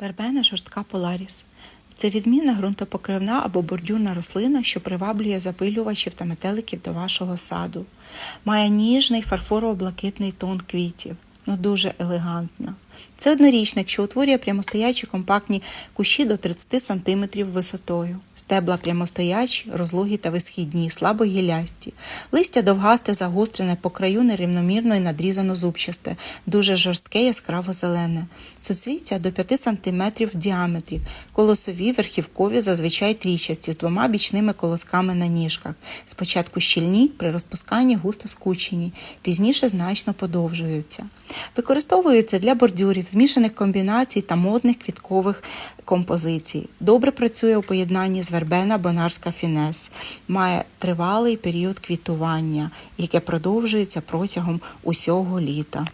Вербена жорстка поларіс. Це відмінна ґрунтопокривна або бордюрна рослина, що приваблює запилювачів та метеликів до вашого саду. Має ніжний фарфорово-блакитний тон квітів. Ну дуже елегантна. Це однорічник, що утворює прямостоячі компактні кущі до 30 см висотою. Стебла прямостоячі, розлогі та висхідні, слабо гілясті. Листя довгасте, загострене, по краю нерівномірно і надрізано зубчасте, дуже жорстке, яскраво зелене. Суцвіття до 5 см в діаметрі. Колосові, верхівкові, зазвичай трічасті, з двома бічними колосками на ніжках. Спочатку щільні, при розпусканні густо скучені, пізніше значно подовжуються. Використовуються для бордюрів, змішаних комбінацій та модних квіткових композицій. Добре працює у поєднанні з вербена бонарська фінес. Має тривалий період квітування, яке продовжується протягом усього літа.